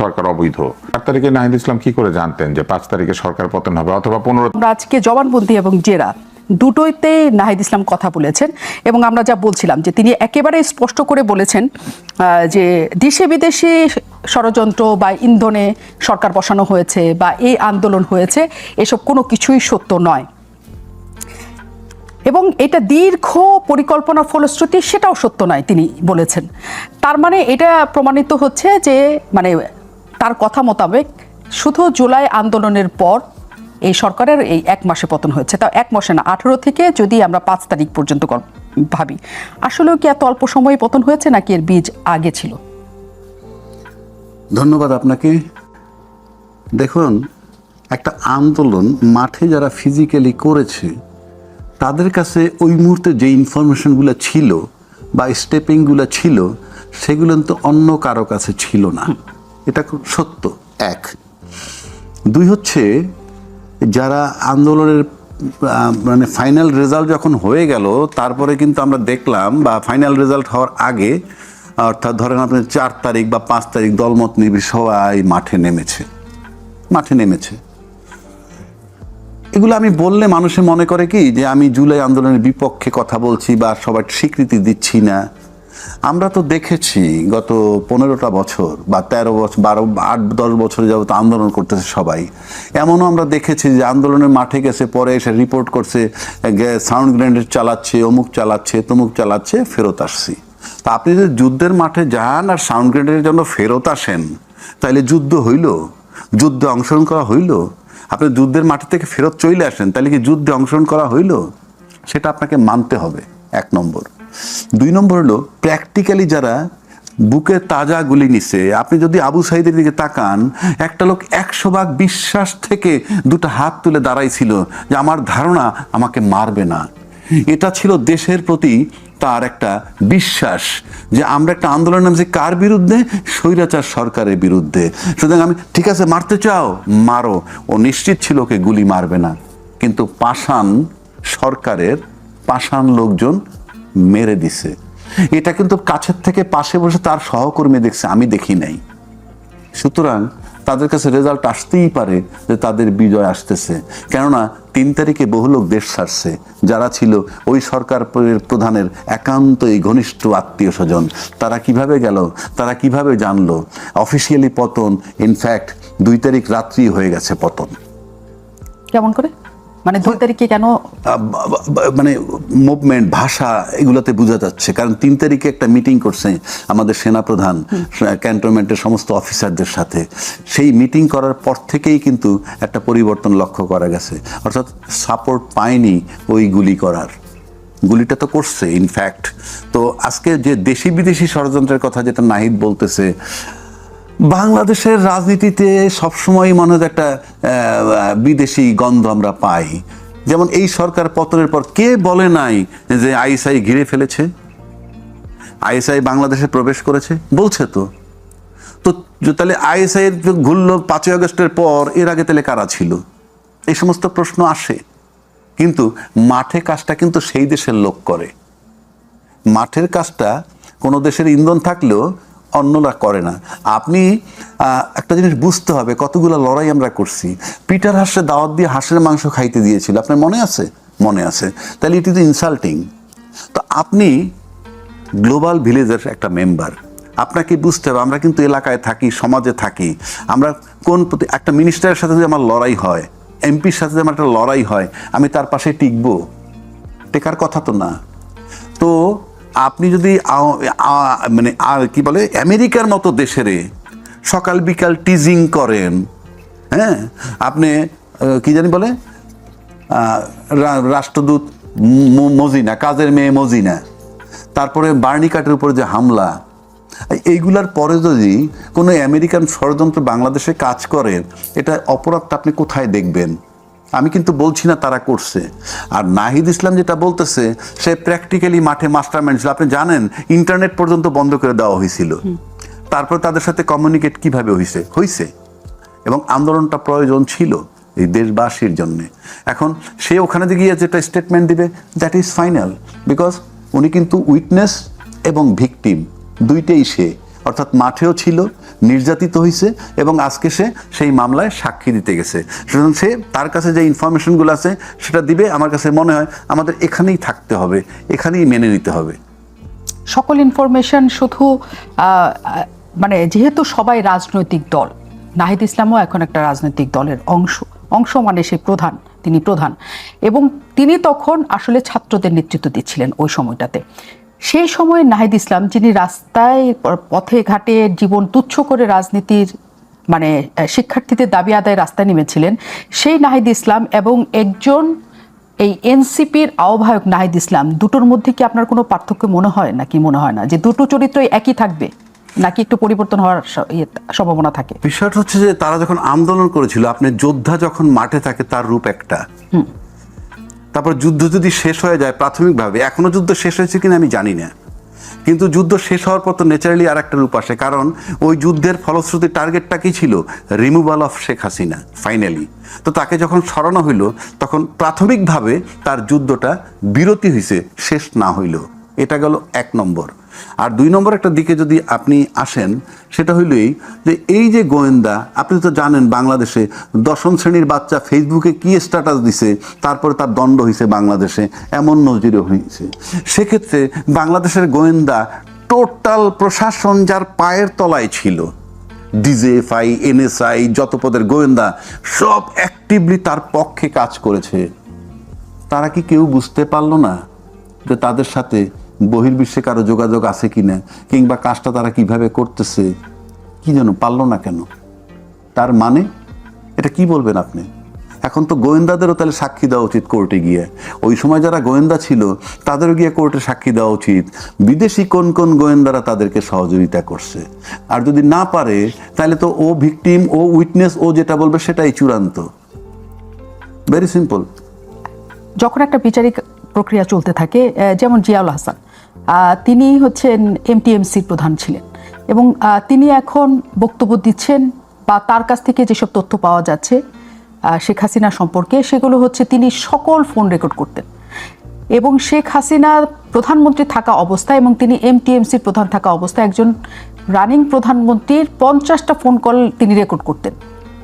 সরকার অবৈধ। চার তারিখে নাহিদ ইসলাম কি করে জানতেন যে পাঁচ তারিখে সরকার পতন হবে অথবা পনেরো আজকে জবানবন্দি এবং জেরা দুটোইতে নাহিদ ইসলাম কথা বলেছেন এবং আমরা যা বলছিলাম যে তিনি একেবারে স্পষ্ট করে বলেছেন যে দেশে বিদেশে ষড়যন্ত্র বা ইন্ধনে সরকার বসানো হয়েছে বা এই আন্দোলন হয়েছে, এসব কোনো কিছুই সত্য নয়। এবং এটা দীর্ঘ পরিকল্পনার ফলশ্রুতি, সেটাও সত্য নয় তিনি বলেছেন। তার মানে এটা প্রমাণিত হচ্ছে যে মানে তার কথা মোতাবেক শুধু জুলাই আন্দোলনের পর এই সরকারের এই এক মাসে পতন হয়েছে। তাও এক মাসে না, আঠেরো থেকে যদি আমরা পাঁচ তারিখ পর্যন্ত ভাবি। আসলেও কি এত অল্প সময়ে পতন হয়েছে নাকি এর বীজ আগে ছিল? ধন্যবাদ আপনাকে। দেখুন, একটা আন্দোলন মাঠে যারা ফিজিক্যালি করেছে, তাদের কাছে ওই মুহূর্তে যে ইনফরমেশনগুলো ছিল বা স্টেপিংগুলো ছিল, সেগুলো তো অন্য কারও কাছে ছিল না। এটা খুব সত্য, এক। দুই হচ্ছে, যারা আন্দোলনের মানে ফাইনাল রেজাল্ট যখন হয়ে গেল, তারপরে কিন্তু আমরা দেখলাম, বা ফাইনাল রেজাল্ট হওয়ার আগে, অর্থাৎ ধরেন আপনি চার তারিখ বা পাঁচ তারিখ দলমত নিবি সবাই মাঠে নেমেছে। মাঠে নেমেছে। এগুলো আমি বললে মানুষে মনে করে কি, যে আমি জুলাই আন্দোলনের বিপক্ষে কথা বলছি বা সবার স্বীকৃতি দিচ্ছি না। আমরা তো দেখেছি গত পনেরোটা বছর বা তেরো বছর বারো, আট, দশ বছর যাবত আন্দোলন করতেছে সবাই। এমনও আমরা দেখেছি যে আন্দোলনের মাঠে গেছে, পরে এসে রিপোর্ট করছে সাউন্ড গ্রেনেড চালাচ্ছে, অমুক চালাচ্ছে, তমুক চালাচ্ছে, ফেরত আসছি। তা আপনি যদি যুদ্ধের মাঠে যান আর সাউন্ড গ্রেনেডের জন্য ফেরত আসেন তাহলে যুদ্ধ হইল? যুদ্ধে অংশগ্রহণ করা হইল? আপনি যুদ্ধের মাটি থেকে ফেরত চলে আসেন তাহলে কি যুদ্ধে অংশগ্রহণ করা হইল? সেটা আপনাকে মানতে হবে, এক নম্বর। দুই নম্বর হলো প্র্যাকটিক্যালি যারা বুকে তাজা গুলি নিছে, আপনি যদি আবু সাইদের দিকে তাকান, একটা লোক একশো ভাগ বিশ্বাস থেকে দুটো হাত তুলে দাঁড়াইছিল যে আমার ধারণা আমাকে মারবে না। এটা ছিল দেশের প্রতি তার একটা বিশ্বাস যে আমরা একটা আন্দোলন নামছি কার বিরুদ্ধে? স্বৈরাচার সরকারের বিরুদ্ধে। সুতরাং আমি, ঠিক আছে, মারতে চাও? মারো। ও নিশ্চিত ছিল ওকে গুলি মারবে না। কিন্তু পাষাণ সরকারের, পাষাণ লোকজন মেরে দিছে। এটা কিন্তু কাছের থেকে পাশে বসে তার সহকর্মী দেখছে, আমি দেখি নাই। সুতরাং তাদের কাছে রেজাল্ট আসতেই পারে যে তাদের বিজয় আসতেছে। কেননা তিন তারিখে বহু লোক দেশ ছাড়ছে, যারা ছিল ওই সরকার প্র- প্রধানের একান্তই ঘনিষ্ঠ আত্মীয় স্বজন। তারা কীভাবে গেল? তারা কীভাবে জানলো? অফিসিয়ালি পতন ইনফ্যাক্ট দুই তারিখ রাত্রি হয়ে গেছে পতন। কেমন করে? মানে দুই তারিখে কেন? মানে মুভমেন্ট ভাষা এগুলোতে বোঝা যাচ্ছে। কারণ তিন তারিখে একটা মিটিং করছে আমাদের সেনাপ্রধান ক্যান্টনমেন্টের সমস্ত অফিসারদের সাথে। সেই মিটিং করার পর থেকেই কিন্তু একটা পরিবর্তন লক্ষ্য করা গেছে। অর্থাৎ সাপোর্ট পায়নি ওই গুলি করার। গুলিটা তো করছে ইনফ্যাক্ট তো আজকে যে দেশি বিদেশি ষড়যন্ত্রের কথা যেটা নাহিদ বলতেছে বাংলাদেশের রাজনীতিতে সবসময় মনে হয় একটা বিদেশি গন্ধ আমরা পাই। যেমন এই সরকার পতনের পর কে বলে নাই যে আইএসআই ঘিরে ফেলেছে? আইএসআই বাংলাদেশে প্রবেশ করেছে? বলছে তো। তো তাহলে আইএসআই এর ঘুরলো পাঁচই আগস্টের পর, এর আগে তাহলে কারা ছিল? এই সমস্ত প্রশ্ন আসে। কিন্তু মাঠে কাজটা কিন্তু সেই দেশের লোক করে। মাঠের কাজটা কোনো দেশের ইন্ধন থাকলেও অন্যরা করে না। আপনি একটা জিনিস বুঝতে হবে, কতগুলো লড়াই আমরা করছি। পিটার হাসে দাওয়াত দিয়ে হাঁসের মাংস খাইতে দিয়েছিল। আপনার মনে আছে? মনে আছে। তাহলে ইট ইজ ইনসাল্টিং তো আপনি গ্লোবাল ভিলেজের একটা মেম্বার। আপনাকে বুঝতে হবে, আমরা কিন্তু এলাকায় থাকি, সমাজে থাকি। আমরা কোন প্রতি, একটা মিনিস্টারের সাথে যদি আমার লড়াই হয়, এমপির সাথে যদি আমার একটা লড়াই হয়, আমি তার পাশে টিকবো। টেকার কথা তো না। তো আপনি যদি মানে আর কি বলে, আমেরিকার মতো দেশেরে সকাল বিকাল টিজিং করেন হ্যাঁ? আপনি কি জানি বলে? রাষ্ট্রদূত মজিনা, কাজের মেয়ে মজিনা, তারপরে বার্নিকাটের উপরে যে হামলা, এইগুলার পরে যদি কোনো আমেরিকান ষড়যন্ত্র বাংলাদেশে কাজ করে এটা অপরাধটা আপনি কোথায় দেখবেন? আমি কিন্তু বলছি না তারা করছে। আর নাহিদ ইসলাম যেটা বলতেছে সে প্র্যাকটিক্যালি মাঠে মাস্টারমাইন্ড ছিল। আপনি জানেন ইন্টারনেট পর্যন্ত বন্ধ করে দেওয়া হয়েছিল। তারপর তাদের সাথে কমিউনিকেট কীভাবে হয়েছে হয়েছে এবং আন্দোলনটা প্রয়োজন ছিল এই দেশবাসীর জন্যে। এখন সে ওখানে গিয়ে যেটা স্টেটমেন্ট দিবে দ্যাট ইজ ফাইনাল বিকজ উনি কিন্তু উইটনেস এবং ভিকটিম দুইটাই সে। অর্থাৎ মাঠেও ছিল, নির্যাতিত হয়েছে এবং আজকে সে সেই মামলায় সাক্ষী দিতে গেছে। সুতরাং সে তার কাছে যে ইনফরমেশনগুলো আছে, সেটা দিবে, আমার কাছে মনে হয় আমাদের এখানেই থাকতে হবে, এখানেই মেনে নিতে হবে। সকল ইনফরমেশন শুধু মানে যেহেতু সবাই রাজনৈতিক দল, নাহিদ ইসলামও এখন একটা রাজনৈতিক দলের অংশ অংশ মানে সে প্রধান, তিনি প্রধান। এবং তিনি তখন আসলে ছাত্রদের নেতৃত্ব দিচ্ছিলেন ওই সময়টাতে। সেই সময় নাহিদ ইসলাম যিনি রাস্তায় পথে ঘাটে জীবন তুচ্ছ করে রাজনীতির মানে শিক্ষার্থীদের দাবি আদায় রাস্তায় নেমেছিলেন সেই নাহিদ ইসলাম এবং একজন এই এনসিপির আহ্বায়ক নাহিদ ইসলাম দুটোর মধ্যে কি আপনার কোনো পার্থক্য মনে হয় নাকি মনে হয় না? যে দুটো চরিত্রই একই থাকবে নাকি একটু পরিবর্তন হওয়ার ইয়ে সম্ভাবনা থাকে? বিষয়টা হচ্ছে যে তারা যখন আন্দোলন করেছিল আপনি যোদ্ধা যখন মাঠে থাকে তার রূপ একটা। তারপর যুদ্ধ যদি শেষ হয়ে যায় প্রাথমিকভাবে এখনও যুদ্ধ শেষ হয়েছে কিনা আমি জানি না। কিন্তু যুদ্ধ শেষ হওয়ার পর তো ন্যাচারালি আর একটা রূপ আসে, কারণ ওই যুদ্ধের ফলশ্রুতি টার্গেটটা কি ছিল? Removal of Sheikh Hasina finally তো তাকে যখন সরানো হইল, তখন প্রাথমিকভাবে তার যুদ্ধটা বিরতি হয়েছে শেষ না হইল। এটা গেল এক নম্বর। আর দুই নম্বর একটা দিকে যদি আপনি আসেন, সেটা হইল এই যে এই যে গোয়েন্দা, আপনি তো জানেন বাংলাদেশে দশম শ্রেণির বাচ্চা ফেসবুকে কি স্ট্যাটাস দিছে, তারপরে তার দণ্ড হয়েছে বাংলাদেশে, এমন নজিরও হয়েছে সেক্ষেত্রে বাংলাদেশের গোয়েন্দা টোটাল প্রশাসন যার পায়ের তলায় ছিল, ডিজেএফআই, এনএসআই, যত পদের গোয়েন্দা, সব অ্যাক্টিভলি তার পক্ষে কাজ করেছে। তারা কি কেউ বুঝতে পারল না যে তাদের সাথে বহির্বিশ্বে কারও যোগাযোগ আছে কি না কিংবা কাজটা তারা কীভাবে করতেছে, কি যেন পারল না কেন? তার মানে এটা কি বলবেন আপনি? এখন তো গোয়েন্দাদেরও তাহলে সাক্ষী দেওয়া উচিত কোর্টে গিয়ে। ওই সময় যারা গোয়েন্দা ছিল, তাদেরও গিয়ে কোর্টে সাক্ষী দেওয়া উচিত। বিদেশি কোন কোন গোয়েন্দারা তাদেরকে সহযোগিতা করছে? আর যদি না পারে, তাহলে তো ও ভিকটিম, ও উইটনেস, ও যেটা বলবে সেটাই চূড়ান্ত। ভেরি সিম্পল যখন একটা বিচারিক প্রক্রিয়া চলতে থাকে যেমন জিয়াউল হাসান তিনি হচ্ছেন এমটিএমসির প্রধান ছিলেন। এবং তিনি এখন বক্তব্য দিচ্ছেন বা তার কাছ থেকে যেসব তথ্য পাওয়া যাচ্ছে শেখ হাসিনা সম্পর্কে সেগুলো হচ্ছে তিনি সকল ফোন রেকর্ড করতেন। এবং শেখ হাসিনা প্রধানমন্ত্রী থাকা অবস্থায় এবং তিনি এমটিএমসির প্রধান থাকা অবস্থায় একজন রানিং প্রধানমন্ত্রীর পঞ্চাশটা ফোন কল তিনি রেকর্ড করতেন।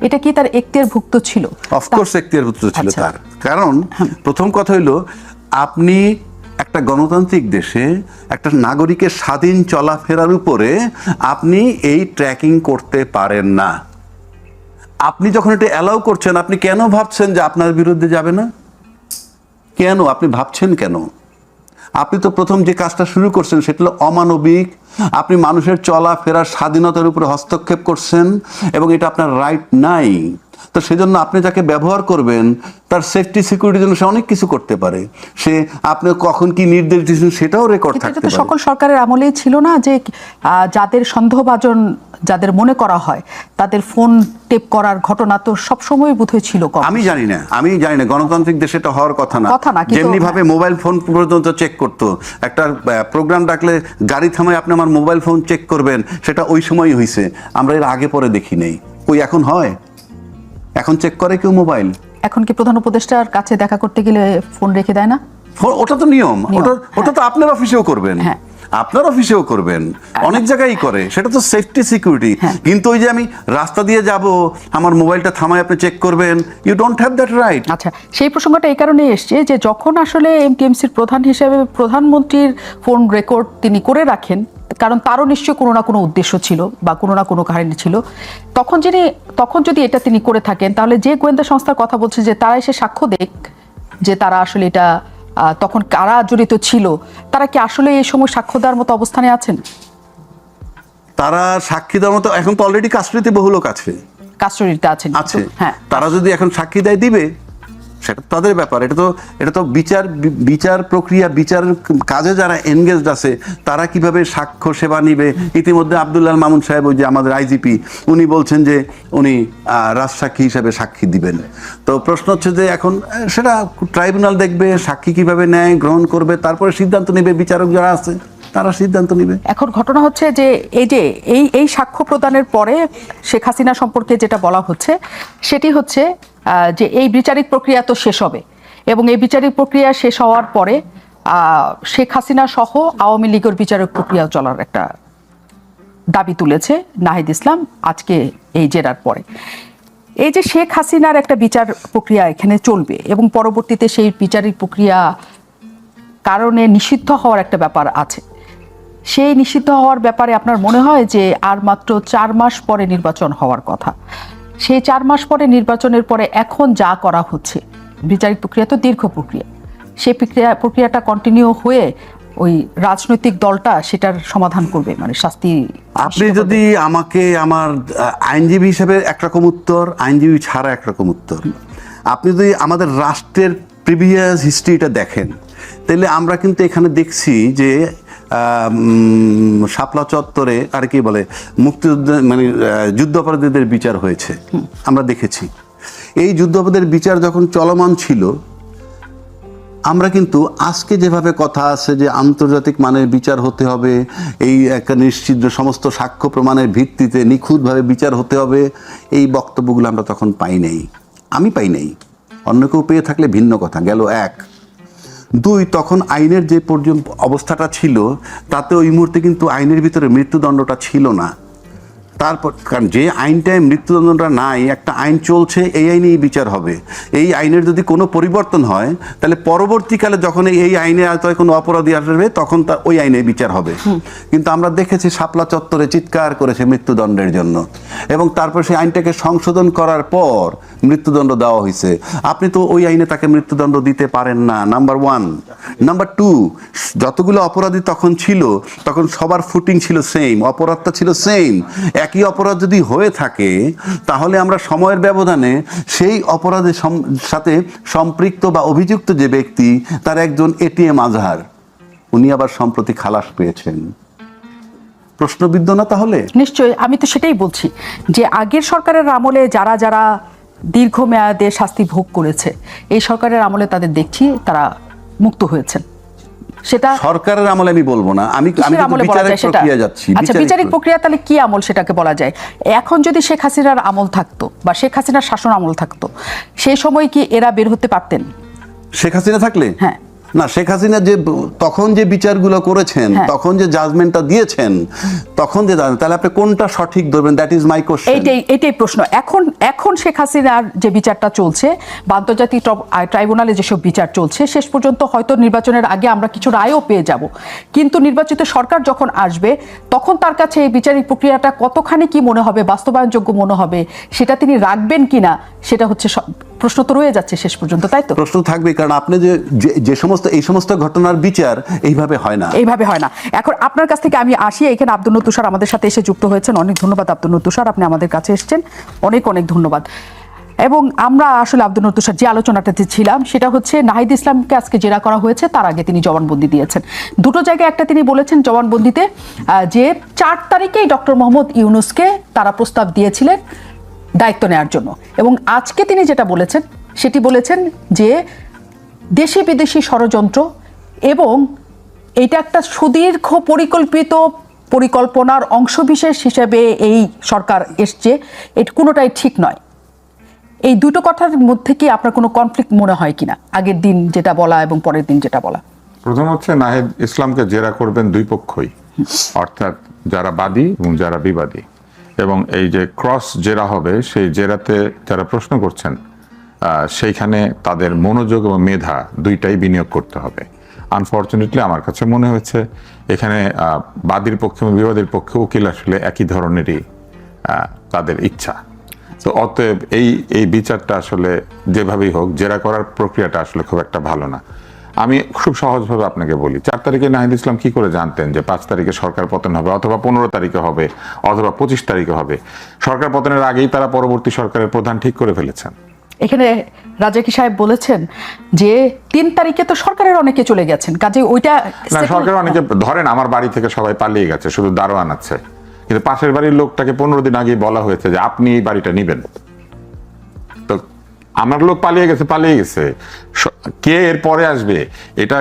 এটা কি তার এখতিয়ারভুক্ত ছিল? অফকোর্স এখতিয়ারভুক্ত ছিল আচ্ছা। তার। কারণ প্রথম কথা হইল আপনি একটা গণতান্ত্রিক দেশে একটা নাগরিকের স্বাধীন চলাফেরার উপরে আপনি এই ট্র্যাকিং করতে পারেন না। আপনি যখন এটা অ্যালাউ করছেন, আপনি কেন ভাবছেন যে আপনার বিরুদ্ধে যাবে না? কেন? আপনি ভাবছেন কেন? আপনি তো প্রথম যে কাজটা শুরু করছেন, সেটা হলো অমানবিক। আপনি মানুষের চলাফেরার স্বাধীনতার উপরে হস্তক্ষেপ করছেন এবং এটা আপনার রাইট নাই। তো সেজন্য আপনি যাকে ব্যবহার করবেন তার সেফটি সিকিউরিটির জন্য সে অনেক কিছু করতে পারে। সে আপনি কখন কি নির্দেশ দিয়েছেন সেটাও রেকর্ড থাকতে পারে। সকল সরকারের আমলেই ছিল না যে যাদের সন্দেহভাজন যাদের মনে করা হয় তাদের ফোন টেপ করার ঘটনা তো সবসময় বোধহয় ছিল আমি জানি না আমি জানি না গণতান্ত্রিক দেশে এটা হওয়ার কথা না। কথা না, যেমনি ভাবে মোবাইল ফোন পর্যন্ত চেক করতো একটা প্রোগ্রাম ডাকলে গাড়ি থামায় আপনি আমার মোবাইল ফোন চেক করবেন সেটা ওই সময়ই হয়েছে আমরা এর আগে পরে দেখি নেই। ওই এখন হয়? এখন চেক করে কেউ মোবাইল এখন কি প্রধান উপদেষ্টার কাছে দেখা করতে গেলে ফোন রেখে দেয় না? ওটা তো নিয়ম। ওটা ওটা তো আপনার অফিসেও করবেন। হ্যাঁ। আপনার অফিসেও করবেন। অনেক জায়গায় করে। সেটা তো সেফটি সিকিউরিটি হ্যাঁ। কিন্তু ওই যে আমি রাস্তা দিয়ে যাব আমার মোবাইলটা থামায় আপনি চেক করবেন you don't have that right আচ্ছা সেই প্রসঙ্গটা এই কারণে এসছে যে যখন আসলে এমটিএমসির প্রধান হিসেবে প্রধানমন্ত্রীর ফোন রেকর্ড তিনি করে রাখেন কারণ তারও নিশ্চয়ই কোনো না কোনো উদ্দেশ্য ছিল বা কোনো না কোনো কাহিনী ছিল তখন যিনি তখন যদি এটা তিনি করে থাকেন তাহলে যে গোয়েন্দা সংস্থার কথা বলছে যে তারা এসে সাক্ষ্য দেখ যে তারা আসলে এটা তখন কারা জড়িত ছিল? তারা কি আসলে এই সময় সাক্ষ্য দেওয়ার মতো অবস্থানে আছেন? তারা সাক্ষী দেওয়ার মতো এখন তো অলরেডি কাস্টডিতে বহু লোক আছে। কাস্টডিতে আছেন। আছে। হ্যাঁ। তারা যদি এখন সাক্ষী দেয় দিবে সেটা তাদের ব্যাপার। এটা তো এটা তো বিচার বিচার প্রক্রিয়া, বিচার কাজে যারা এনগেজড আছে, তারা কীভাবে সাক্ষ্য সেবা নিবে? ইতিমধ্যে আবদুল্লাহ মামুন সাহেব, ওই যে আমাদের আইজিপি উনি বলছেন যে উনি রাজসাক্ষী হিসাবে সাক্ষী দিবেন। তো প্রশ্ন হচ্ছে যে এখন সেটা ট্রাইব্যুনাল দেখবে, সাক্ষী কীভাবে নেয়, গ্রহণ করবে, তারপরে সিদ্ধান্ত নেবে বিচারক যারা আছে। তারা সিদ্ধান্ত নেবে। এখন ঘটনা হচ্ছে যে এই যে এই এই সাক্ষ্য প্রদানের পরে শেখ হাসিনা সম্পর্কে যেটা বলা হচ্ছে, সেটি হচ্ছে যে এই বিচারিক প্রক্রিয়া তো শেষ হবে এবং এই বিচারিক প্রক্রিয়া শেষ হওয়ার পরে শেখ হাসিনা সহ আওয়ামী লীগের বিচারক প্রক্রিয়া চলার একটা দাবি তুলেছে নাহিদ ইসলাম আজকে এই জেরার পরে। এই যে শেখ হাসিনার একটা বিচার প্রক্রিয়া এখানে চলবে এবং পরবর্তীতে সেই বিচারিক প্রক্রিয়া কারণে নিষিদ্ধ হওয়ার একটা ব্যাপার আছে সেই নিষিদ্ধ হওয়ার ব্যাপারে আপনার মনে হয় যে আর মাত্র চার মাস পরে নির্বাচন হওয়ার কথা? সেই চার মাস পরে নির্বাচনের পরে এখন যা করা হচ্ছে বিচারিক প্রক্রিয়া তো দীর্ঘ প্রক্রিয়া। সেই প্রক্রিয়া প্রক্রিয়াটা কন্টিনিউ হয়ে ওই রাজনৈতিক দলটা সেটার সমাধান করবে মানে শাস্তি আপনি যদি আমাকে আমার আইনজীবী হিসেবে একরকম উত্তর আইনজীবী ছাড়া একরকম উত্তর আপনি যদি আমাদের রাষ্ট্রের প্রিভিয়াস হিস্ট্রিটা দেখেন তাহলে আমরা কিন্তু এখানে দেখছি যে শাপলা চত্বরে আর কি বলে মুক্তিযুদ্ধ মানে যুদ্ধাপরাধীদের বিচার হয়েছে। আমরা দেখেছি। এই যুদ্ধাপরাধীদের বিচার যখন চলমান ছিল আমরা কিন্তু আজকে যেভাবে কথা আছে যে আন্তর্জাতিক মানের বিচার হতে হবে এই একটা নিশ্চিত সমস্ত সাক্ষ্য প্রমাণের ভিত্তিতে নিখুঁতভাবে বিচার হতে হবে এই বক্তব্যগুলো আমরা তখন পাই নাই। আমি পাই নাই। অন্য কেউ পেয়ে থাকলে ভিন্ন কথা। গেল এক। দুই, তখন আইনের যে পর্যন্ত অবস্থাটা ছিল, তাতে ওই মুহূর্তে কিন্তু আইনের ভিতরে মৃত্যুদণ্ডটা ছিল না। তারপর কারণ যে আইনটায় মৃত্যুদণ্ডটা নাই একটা আইন চলছে এই আইনেই বিচার হবে। এই আইনের যদি কোনো পরিবর্তন হয় তাহলে পরবর্তীকালে যখন এই আইনে হয়তো কোনো অপরাধী আসবে তখন তা ওই আইনে বিচার হবে। কিন্তু আমরা দেখেছি শাপলা চত্বরে চিৎকার করেছে মৃত্যুদণ্ডের জন্য। এবং তারপর সেই আইনটাকে সংশোধন করার পর মৃত্যুদণ্ড দেওয়া হয়েছে। আপনি তো ওই আইনে তাকে মৃত্যুদণ্ড দিতে পারেন না। নাম্বার ওয়ান নাম্বার টু যতগুলো অপরাধী তখন ছিল তখন সবার ফুটিং ছিল সেম অপরাধটা ছিল সেম একই অপরাধ যদি হয়ে থাকে, তাহলে আমরা সময়ের ব্যবধানে সেই অপরাধের সাথে সম্পৃক্ত বা অভিযুক্ত যে ব্যক্তি, তার একজন এটিএম আজহার। উনি আবার সম্প্রতি খালাস পেয়েছেন। প্রশ্নবিদ্ধ না তাহলে? নিশ্চয়ই, আমি তো সেটাই বলছি যে আগের সরকারের আমলে যারা যারা দীর্ঘমেয়াদে শাস্তি ভোগ করেছে, এই সরকারের আমলে তাদের দেখছি তারা মুক্ত হয়েছেন। সেটা সরকারের আমলে আমি বলব না। আমি আমি বিচারিক প্রক্রিয়া যাচ্ছি। আচ্ছা বিচারিক প্রক্রিয়া তাহলে কি আমল সেটাকে বলা যায়? এখন যদি শেখ হাসিনার আমল থাকতো বা শেখ হাসিনার শাসন আমল থাকতো সেই সময় কি এরা বের হতে পারতেন? শেখ হাসিনা থাকলে? হ্যাঁ। না শেখ হাসিনা যে তখন যে বিচারগুলো করেছেন হ্যাঁ। তখন যে জাজমেন্টটা দিয়েছেন তখন যে তাহলে আপনি কোনটা সঠিক ধরবেন? দ্যাট ইজ মাই কোশ্চেন এইটাই এইটাই প্রশ্ন। এখন এখন শেখ হাসিনার যে বিচারটা চলছে বা আন্তর্জাতিক ট্রাইব্যুনালে যেসব বিচার চলছে শেষ পর্যন্ত হয়তো নির্বাচনের আগে আমরা কিছু রায়ও পেয়ে যাব। কিন্তু নির্বাচিত সরকার যখন আসবে তখন তার কাছে এই বিচারিক প্রক্রিয়াটা কতখানি কি মনে হবে বাস্তবায়নযোগ্য মনে হবে সেটা তিনি রাখবেন কিনা সেটা হচ্ছে প্রশ্ন তো রয়ে যাচ্ছে শেষ পর্যন্ত তাই তো? প্রশ্ন থাকবে কারণ আপনি যে যে- সমস্ত এই সমস্ত ঘটনার বিচার এইভাবে হয় না। এইভাবে হয় না। এখন আপনার কাছ থেকে আমি আসি এখানে আব্দুল তুষার আমাদের সাথে এসে যুক্ত হয়েছেন। অনেক ধন্যবাদ আব্দুল তুষার আপনি আমাদের কাছে এসেছেন। অনেক অনেক ধন্যবাদ। এবং আমরা আসলে আব্দুল তুষার যে আলোচনাটাতে ছিলাম সেটা হচ্ছে নাহিদ ইসলামকে আজকে জেরা করা হয়েছে তার আগে তিনি জবানবন্দি দিয়েছেন। দুটো জায়গায় একটা তিনি বলেছেন জবানবন্দিতে যে চার তারিখেই ডক্টর মোহাম্মদ ইউনুসকে তারা প্রস্তাব দিয়েছিলেন। দায়িত্ব নেওয়ার জন্য। এবং আজকে তিনি যেটা বলেছেন, সেটি বলেছেন যে দেশি বিদেশি ষড়যন্ত্র এবং এটা একটা সুদীর্ঘ পরিকল্পিত পরিকল্পনার অংশবিশেষ হিসেবে এই সরকার এসছে এটি কোনোটাই ঠিক নয়। এই দুটো কথার মধ্যে কি আপনার কোনো কনফ্লিক্ট মনে হয় কিনা? আগের দিন যেটা বলা এবং পরের দিন যেটা বলা। প্রথম হচ্ছে নাহিদ ইসলামকে জেরা করবেন দুই পক্ষই, অর্থাৎ যারা বাদী এবং যারা বিবাদী। এবং এই যে ক্রস জেরা হবে, সেই জেরাতে যারা প্রশ্ন করছেন সেইখানে তাদের মনোযোগ এবং মেধা দুইটাই বিনিয়োগ করতে হবে। আনফর্চুনেটলি আমার কাছে মনে হয়েছে, এখানে বাদীর পক্ষে এবং বিবাদীর পক্ষে উকিল আসলে একই ধরনেরই তাদের ইচ্ছা। তো অতএব এই এই বিচারটা আসলে যেভাবেই হোক, জেরা করার প্রক্রিয়াটা আসলে খুব একটা ভালো না। আমি খুব সহজভাবে আপনাকে বলি চার তারিখে নাহিদ ইসলাম কি করে জানতেন যে পাঁচ তারিখে সরকার পতন হবে অথবা পনেরো তারিখে হবে অথবা পঁচিশ তারিখে হবে? সরকার পতনের আগেই তারা পরবর্তী সরকারের প্রধান ঠিক করে ফেলেছেন। এখানে রাজাকি সাহেব বলেছেন যে তিন তারিখে তো সরকারের অনেকে চলে গেছেন কাজে ওইটা না সরকার অনেকে ধরেন আমার বাড়ি থেকে সবাই পালিয়ে গেছে শুধু দারোয়ান আছে। কিন্তু পাশের বাড়ির লোকটাকে পনেরো দিন আগে বলা হয়েছে যে আপনি এই বাড়িটা নিবেন। আমার লোক পালিয়ে গেছে পালিয়ে গেছে। কে এর পরে আসবে? এটা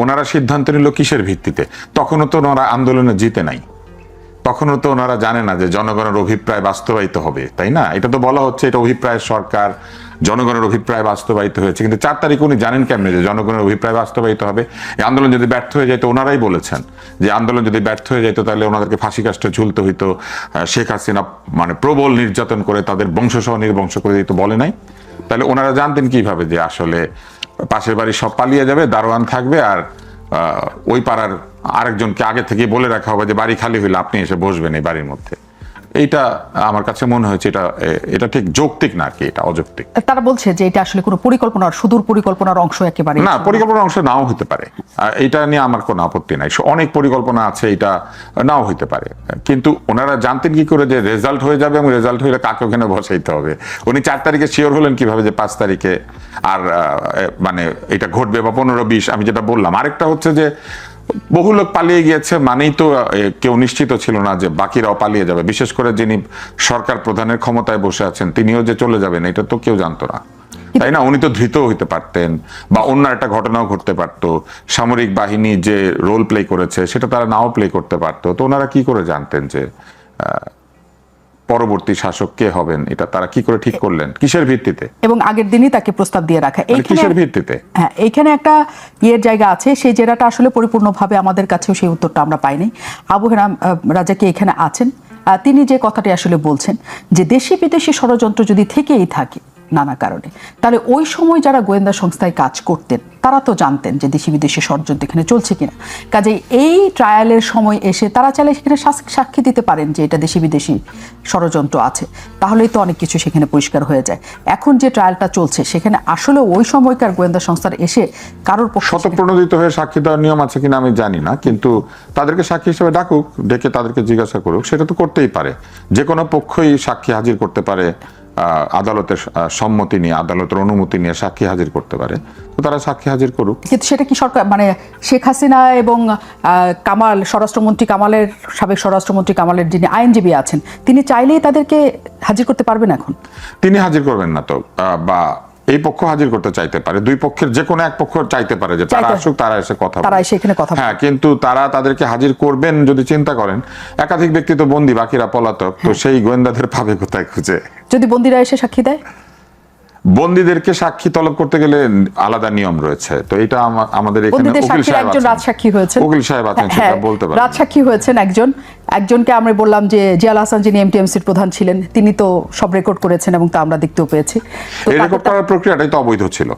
ওনারা সিদ্ধান্ত নিল কিসের ভিত্তিতে? তখনও তো ওনারা আন্দোলনে জিতে নাই। তখনও তো ওনারা জানে না যে জনগণের অভিপ্রায় বাস্তবায়িত হবে, তাই না? এটা তো বলা হচ্ছে এটা অভিপ্রায় সরকার জনগণের অভিপ্রায় বাস্তবায়িত হয়েছে। কিন্তু চার তারিখ উনি জানেন কেমনে যে জনগণের অভিপ্রায় বাস্তবায়িত হবে? এই আন্দোলন যদি ব্যর্থ হয়ে যেত ওনারাই বলেছেন যে আন্দোলন যদি ব্যর্থ হয়ে যেত তাহলে ওনাদেরকে ফাঁসি কাষ্টে ঝুলতে হইতো। শেখ হাসিনা মানে প্রবল নির্যাতন করে তাদের বংশসহ নির্বংশ করে দিত বলে নাই। তাহলে ওনারা জানতেন কীভাবে যে আসলে পাশের বাড়ি সব পালিয়ে যাবে, দারোয়ান থাকবে আর ওই পাড়ার আরেকজনকে আগে থেকে বলে রাখা হবে যে বাড়ি খালি হইলে আপনি এসে বসবেন এই বাড়ির মধ্যে। এইটা আমার কাছে মনে হয়েছে এটা এটা ঠিক যৌক্তিক না কি এটা অযৌক্তিক। তারা বলছে যে এটা আসলে কোনো পরিকল্পনার সুদূর পরিকল্পনার অংশ একেবারে না পরিকল্পনার অংশ নাও হতে পারে। এটা নিয়ে আমার কোনো আপত্তি নাই। অনেক পরিকল্পনা আছে এটা নাও হতে পারে। কিন্তু ওনারা জানতেন কি করে যে রেজাল্ট হয়ে যাবে এবং রেজাল্ট হলে কাকে ওখানে বসাইতে হবে? উনি চার তারিখে শিওর হলেন কীভাবে যে পাঁচ তারিখে আর মানে এটা ঘটবে বা পনেরো বিশ আমি যেটা বললাম। আরেকটা হচ্ছে যে বহু লোক পালিয়ে গিয়েছে, মানেই তো কেউ নিশ্চিত ছিল না যে বাকিরাও পালিয়ে যাবে। বিশেষ করে যিনি সরকার প্রধানের ক্ষমতায় বসে আছেন, তিনিও যে চলে যাবেন, এটা তো কেউ জানতো না। তাই না? উনি তো ধৃত হইতে পারতেন বা অন্য একটা ঘটনাও ঘটতে পারত। সামরিক বাহিনী যে রোল প্লে করেছে, সেটা তারা নাও প্লে করতে পারতো। তো ওনারা কি করে জানতেন যে পরবর্তী শাসক কে হবেন? এটা তারা কি করে ঠিক করলেন? কিসের ভিত্তিতে? এবং আগের দিনই তাকে প্রস্তাব দিয়ে রাখা। মানে কিসের ভিত্তিতে? হ্যাঁ এইখানে একটা ইয়ের জায়গা আছে সেই জেরাটা আসলে পরিপূর্ণভাবে আমাদের কাছেও সেই উত্তরটা আমরা পাইনি। আবু হেরাম আহ, রাজা কি এখানে আছেন? তিনি যে কথাটি আসলে বলছেন যে দেশি বিদেশি ষড়যন্ত্র যদি থেকেই থাকে নানা কারণে। তাহলে ওই সময় যারা গোয়েন্দা সংস্থায় কাজ করতেন, তারা তো জানতেন যে দেশি বিদেশি ষড়যন্ত্র এখানে চলছে কিনা। কাজে এই ট্রায়ালের সময় এসে তারা চাইলে সেখানে সাক্ষী দিতে পারেন যে এটা দেশি বিদেশি ষড়যন্ত্র আছে। তাহলেই তো অনেক কিছু সেখানে পরিষ্কার হয়ে যায়। এখন যে ট্রায়ালটা চলছে, সেখানে আসলে ওই সময়কার গোয়েন্দা সংস্থার এসে কারোর শতপ্রণোদিত হয়ে সাক্ষী দেওয়ার নিয়ম আছে কিনা আমি জানি না, কিন্তু তাদেরকে সাক্ষী হিসেবে ডাকুক, ডেকে তাদেরকে জিজ্ঞাসা করুক, সেটা তো করতেই পারে। যে কোনো পক্ষই সাক্ষী হাজির করতে পারে। আদালতের সম্মতি নিয়ে আদালতের অনুমতি নিয়ে সাক্ষী হাজির করতে পারে। তো তারা সাক্ষী হাজির করুক। কিন্তু সেটা কি সরকার মানে শেখ হাসিনা এবং কামাল স্বরাষ্ট্রমন্ত্রী কামালের সাবেক স্বরাষ্ট্রমন্ত্রী কামালের যিনি আইনজীবী আছেন তিনি চাইলেই তাদেরকে হাজির করতে পারবেন এখন? তিনি হাজির করবেন না তো বা এই পক্ষ হাজির করতে চাইতে পারে। দুই পক্ষের যে কোনো এক পক্ষ চাইতে পারে যে তারা আসুক তারা এসে কথা তারা এখানে কথা হ্যাঁ কিন্তু তারা তাদেরকে হাজির করবেন যদি চিন্তা করেন। একাধিক ব্যক্তি তো বন্দি বাকিরা পলাতক। তো হ্যাঁ। সেই গোয়েন্দাদের পাবে কোথায় খুঁজে? যদি বন্দিরা এসে সাক্ষী দেয়? বন্দীদেরকে সাক্ষী তলব করতে গেলে আলাদা নিয়ম রয়েছে। তো এটা আমাদের এখানে উকিল সাহেব একজন। রাজসাক্ষী হয়েছে উকিল সাহেব আছেন হ্যাঁ, সেটা বলতে পারেন। রাজসাক্ষী হয়েছেন একজন। একজনকে আমরা বললাম যে জিয়াল হাসান যিনি এমটিএমসির প্রধান ছিলেন তিনি তো সব রেকর্ড করেছেন এবং তা আমরা দেখতেও পেয়েছি। এই রেকর্ড করার প্রক্রিয়াটাই তো অবৈধ ছিল।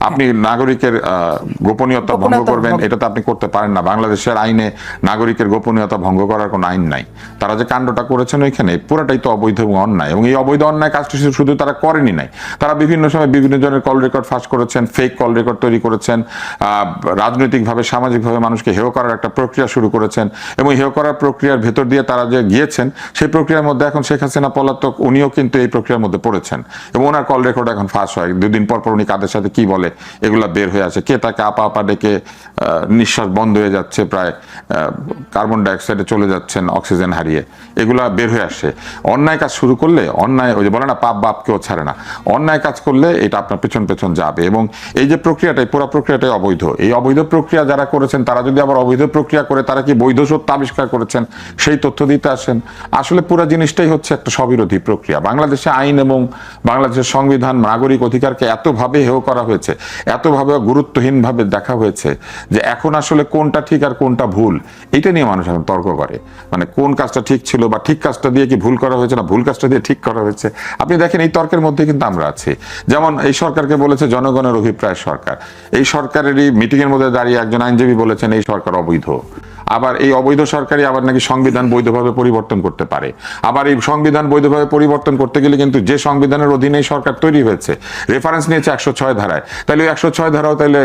আপনি নাগরিকের আহ, গোপনীয়তা ভঙ্গ করবেন এটা তো আপনি করতে পারেন না। বাংলাদেশের আইনে নাগরিকের গোপনীয়তা ভঙ্গ করার কোনো আইন নাই। তারা যে কাণ্ডটা করেছেন ওইখানে পুরাটাই তো অবৈধ এবং অন্যায়। এবং এই অবৈধ অন্যায় কাজটি শুধু- শুধু তারা করেনি নাই। তারা বিভিন্ন সময় বিভিন্ন জনের কল রেকর্ড ফাঁস করেছেন ফেক কল রেকর্ড তৈরি করেছেন আহ, রাজনৈতিকভাবে সামাজিকভাবে মানুষকে হেয় করার একটা প্রক্রিয়া শুরু করেছেন। এবং হেয় করার প্রক্রিয়ার ভেতর দিয়ে তারা যে গিয়েছেন সেই প্রক্রিয়ার মধ্যে এখন শেখ হাসিনা পলাতক উনিও কিন্তু এই প্রক্রিয়ার মধ্যে পড়েছেন। এবং ওনার কল রেকর্ড এখন ফাঁস হয়। দুদিন পর পর উনি কাদের সাথে কি বলে এগুলা বের হয়ে আসে। কে তাকে আপা আপা ডেকে নিঃশ্বাস বন্ধ হয়ে যাচ্ছে প্রায় কার্বন ডাইঅক্সাইডে চলে যাচ্ছেন অক্সিজেন হারিয়ে। এগুলা বের হয়ে আসে। অন্যায় কাজ শুরু করলে অন্যায়, ওই যে বলে না, পাপ বাপ কেউ ছাড়ে না। অন্যায় কাজ করলে এটা আপনার পেছন পেছন যাবে এবং এই যে প্রক্রিয়াটাই পুরো প্রক্রিয়াটাই অবৈধ। এই অবৈধ প্রক্রিয়া যারা করেছেন, তারা যদি আবার অবৈধ প্রক্রিয়া করে, তারা কি বৈধ সত্য আবিষ্কার করেছেন? সেই তথ্য দিতে আসেন। আসলে পুরো জিনিসটাই হচ্ছে একটা স্ববিরোধী প্রক্রিয়া। বাংলাদেশে আইন এবং বাংলাদেশের সংবিধান, নাগরিক অধিকারকে এতভাবে হেয় করা হয়েছে এতভাবে গুরুত্বহীনভাবে দেখা হয়েছে যে এখন আসলে কোনটা ঠিক আর কোনটা ভুল এটা নিয়ে মানুষ এখন তর্ক করে। মানে কোন কাজটা ঠিক ছিল বা ঠিক কাজটা দিয়ে কি ভুল করা হয়েছে না ভুল কাজটা দিয়ে ঠিক করা হয়েছে। আপনি দেখেন এই তর্কের মধ্যে কিন্তু আমরা আছি। যেমন এই সরকারকে বলেছে জনগণের অভিপ্রায় সরকার। এই সরকারেরই মিটিংয়ের মধ্যে দাঁড়িয়ে একজন আইনজীবী বলেছেন, এই সরকার অবৈধ। আবার এই অবৈধ সরকারই আবার নাকি সংবিধান বৈধভাবে পরিবর্তন করতে পারে। আবার এই সংবিধান বৈধভাবে পরিবর্তন করতে গেলে কিন্তু যে সংবিধানের অধীনে সরকার তৈরি হয়েছে রেফারেন্স নিয়েছে একশো ছয় ধারায়, তাহলে ওই একশো ছয় ধারাও তাহলে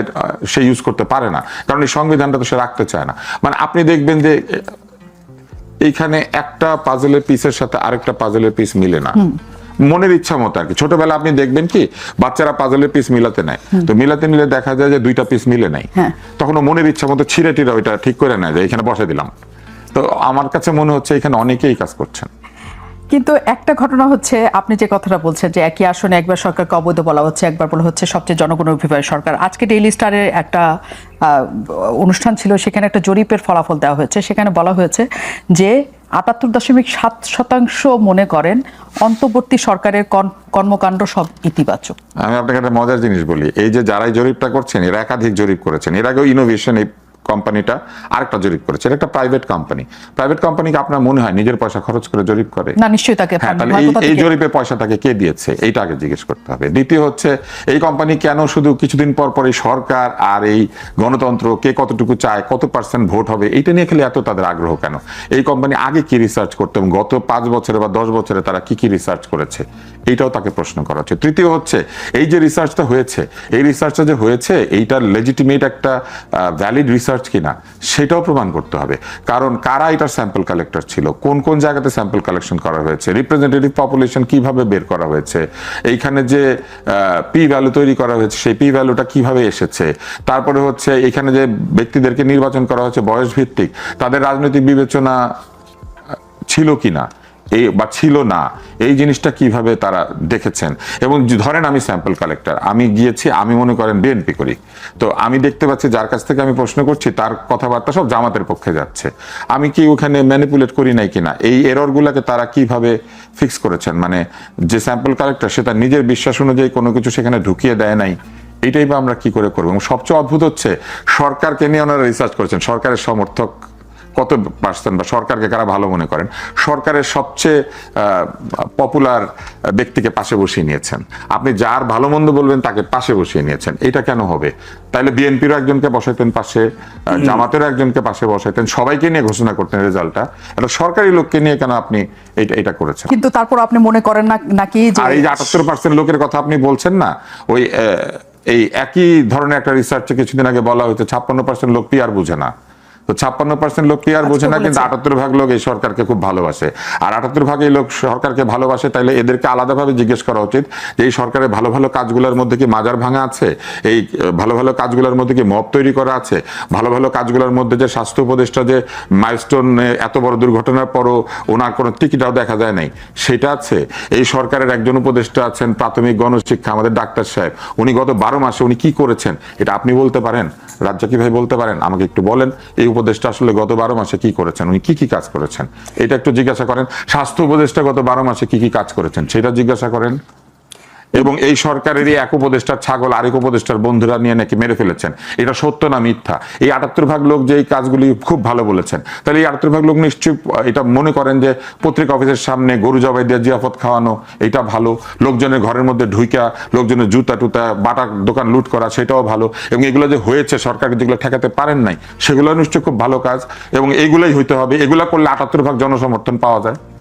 সে ইউজ করতে পারে না। কারণ এই সংবিধানটা তো সে রাখতে চায় না। মানে আপনি দেখবেন যে এইখানে একটা পাজলের পিসের সাথে আরেকটা পাজলের পিস মিলে না। মনের ইচ্ছা মতো আর কি। ছোটবেলা আপনি দেখবেন কি বাচ্চারা পাজলের পিস মিলাতে নেয়। তো মিলাতে নিলে দেখা যায় যে দুইটা পিস মিলে নাই হ্যাঁ। তখন মনের ইচ্ছা মতো ছিঁড়ে টিরা ওইটা ঠিক করে নেয় যে এখানে বসে দিলাম। তো আমার কাছে মনে হচ্ছে এখানে অনেকেই কাজ করছেন। কিন্তু একটা ঘটনা হচ্ছে, আপনি যে কথাটা বলছেন যে একই আসনে একবার সরকারকে অবৈধ বলা হচ্ছে, একবার বলা হচ্ছে সবচেয়ে জনগণ অভিপ্রায় সরকার। আজকে ডেইলি স্টারের একটা অনুষ্ঠান ছিল, সেখানে একটা জরিপের ফলাফল দেওয়া হয়েছে। সেখানে বলা হয়েছে যে আটাত্তর দশমিক সাত শতাংশ মনে করেন অন্তর্বর্তী সরকারের কর্ম- কর্মকাণ্ড সব ইতিবাচক। আমি আপনাকে একটা মজার জিনিস বলি। এই যে যারাই জরিপটা করছেন, এরা একাধিক জরিপ করেছেন। এর আগেও ইনোভেশন এই কোম্পানিটা আরেকটা জরিপ করেছে। এটা একটা প্রাইভেট কোম্পানি প্রাইভেট কোম্পানিকে আপনার মনে হয় নিজের পয়সা খরচ করে জরিপ করে? না নিশ্চয়ই তাকে হ্যাঁ তাহলে এই? জরিপে পয়সাটাকে কে দিয়েছে? এইটা আগে জিজ্ঞেস করতে হবে। দ্বিতীয় হচ্ছে এই কোম্পানি কেন শুধু কিছুদিন পর পরই সরকার আর এই গণতন্ত্র কে কতটুকু চায় কত পার্সেন্ট ভোট হবে এইটা নিয়ে খেলে এত তাদের আগ্রহ কেন? এই কোম্পানি আগে কি রিসার্চ করতো গত পাঁচ বছরে বা দশ বছরে তারা কি কি রিসার্চ করেছে? এইটাও তাকে প্রশ্ন করা হচ্ছে। তৃতীয় হচ্ছে এই যে রিসার্চটা হয়েছে এই রিসার্চটা যে হয়েছে এইটার লেজিটিমেট একটা ভ্যালিড রিসার্চ কিনা, সেটাও প্রমাণ করতে হবে। কারণ কারা এটার স্যাম্পল কালেক্টর ছিল? কোন কোন জায়গাতে স্যাম্পল কালেকশন করা হয়েছে? রিপ্রেজেন্টেটিভ পপুলেশন কীভাবে বের করা হয়েছে? এইখানে যে পি ভ্যালু তৈরি করা হয়েছে, সেই পি ভ্যালুটা কীভাবে এসেছে? তারপরে হচ্ছে এখানে যে ব্যক্তিদেরকে নির্বাচন করা হয়েছে বয়স ভিত্তিক তাদের রাজনৈতিক বিবেচনা ছিল কিনা? এই বা ছিল না, এই জিনিসটা কীভাবে তারা দেখেছেন? এবং ধরেন আমি স্যাম্পল কালেক্টর আমি গিয়েছি, আমি মনে করেন বিএনপি করি। তো আমি দেখতে পাচ্ছি যার কাছ থেকে আমি প্রশ্ন করছি, তার কথাবার্তা সব জামাতের পক্ষে যাচ্ছে। আমি কি ওখানে ম্যানিপুলেট করি নাই কিনা? এই এররগুলোকে তারা কীভাবে ফিক্স করেছেন? মানে যে স্যাম্পল কালেক্টর সে তার নিজের বিশ্বাস অনুযায়ী কোনো কিছু সেখানে ঢুকিয়ে দেয় নাই। এটাই বা আমরা কি করে করব? এবং সবচেয়ে অদ্ভুত হচ্ছে, সরকারকে নিয়ে ওনারা রিসার্চ করেছেন, সরকারের সমর্থক কত পার্সেন্ট বা সরকারকে কারা ভালো মনে করেন? সরকারের সবচেয়ে পপুলার ব্যক্তিকে পাশে বসিয়ে নিয়েছেন। আপনি যার ভালো মন্দ বলবেন তাকে পাশে বসিয়ে নিয়েছেন। এটা কেন হবে? তাইলে বিএনপিরও একজনকে বসাইতেন পাশে জামাতেরও একজনকে পাশে বসাইতেন। সবাইকে নিয়ে ঘোষণা করতেন রেজাল্টটা। এটা সরকারি লোককে নিয়ে কেন আপনি এটা এটা করেছেন? কিন্তু তারপর আপনি মনে করেন না নাকি আর এই যে আটাত্তর পার্সেন্ট লোকের কথা আপনি বলছেন না ওই এই একই ধরনের একটা রিসার্চে কিছুদিন আগে বলা হয়েছে ছাপ্পান্ন পার্সেন্ট লোক পিয়ার বুঝে না। তো ছাপ্পান্ন পার্সেন্ট লোক আর বোঝে না কিন্তু। আটাত্তর ভাগ লোক এই সরকারকে খুব ভালোবাসে। আর আটাত্তর ভাগ এই লোক সরকারকে ভালোবাসে তাইলে এদেরকে আলাদাভাবে জিজ্ঞেস করা উচিত যে এই সরকারের ভালো ভালো কাজগুলোর মধ্যে কি মাজার ভাঙা আছে? এই ভালো ভালো কাজগুলোর মধ্যে কি মব তৈরি করা আছে? ভালো ভালো কাজগুলোর মধ্যে যে স্বাস্থ্য উপদেষ্টা যে মাইলস্টোন এত বড় দুর্ঘটনার পরও ওনার কোনো টিকিটাও দেখা যায় নাই সেটা আছে। এই সরকারের একজন উপদেষ্টা আছেন প্রাথমিক গণশিক্ষা আমাদের ডাক্তার সাহেব। উনি গত বারো মাসে উনি কি করেছেন এটা আপনি বলতে পারেন? রাজ্য কি ভাই বলতে পারেন? আমাকে একটু বলেন এই উপদেষ্টা আসলে গত বারো মাসে কি করেছেন? উনি কি কি কাজ করেছেন? এটা একটু জিজ্ঞাসা করেন। স্বাস্থ্য উপদেষ্টা গত বারো মাসে কি কি কাজ করেছেন? সেটা জিজ্ঞাসা করেন। এবং এই সরকারেরই এক উপদেষ্টার ছাগল আরেক উপদেষ্টার বন্ধুরা নিয়ে নাকি মেরে ফেলেছেন। এটা সত্য না মিথ্যা? এই আটাত্তর ভাগ লোক যে এই কাজগুলি খুব ভালো বলেছেন, তাহলে এই আটাত্তর ভাগ লোক নিশ্চয়ই এটা মনে করেন যে পত্রিকা অফিসের সামনে গরু জবাই দিয়ে জিয়াফত খাওয়ানো, এটা ভালো। লোকজনের ঘরের মধ্যে ঢুইকা, লোকজনের জুতা টুতা বাটা দোকান লুট করা, সেটাও ভালো। এবং এগুলো যে হয়েছে সরকার যেগুলো ঠেকাতে পারেন নাই, সেগুলো নিশ্চয়ই খুব ভালো কাজ। এবং এইগুলোই হইতে হবে। এগুলো করলে আটাত্তর ভাগ জনসমর্থন পাওয়া যায়।